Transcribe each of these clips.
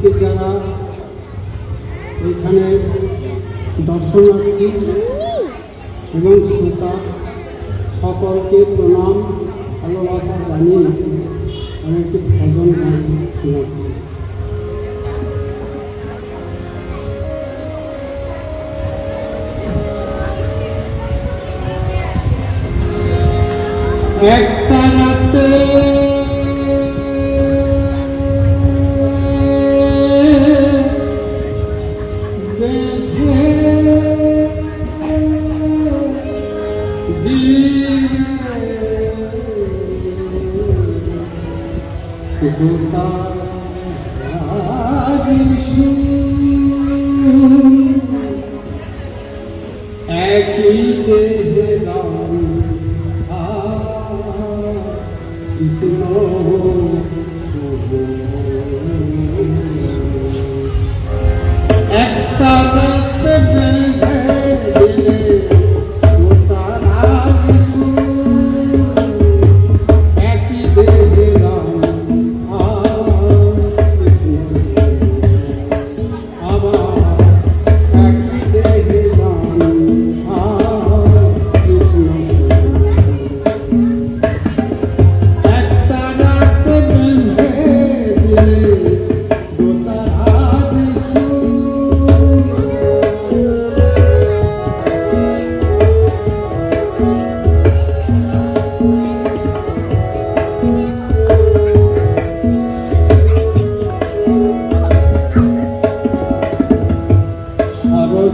আজকে যারা এখানে দর্শনার্থী এবং শ্রোতা সকলকে প্রণাম, ভালোবাসা জানিয়ে আমি একটি ভজন গান শোনাচ্ছি। একটা রাতে একই দেশ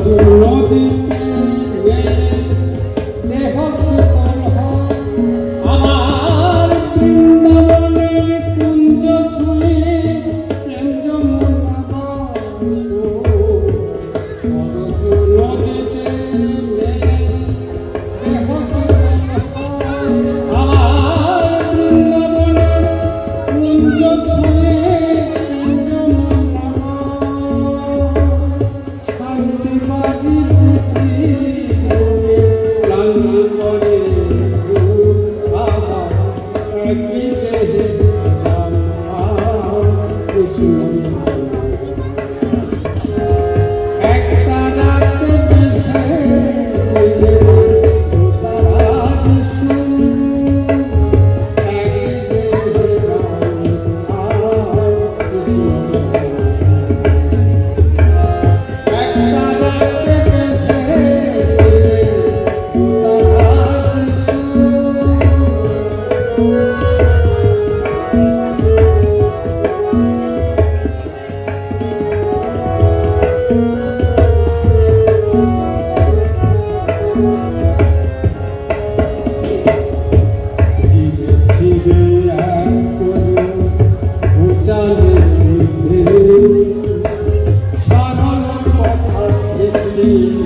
Lord, Jesús.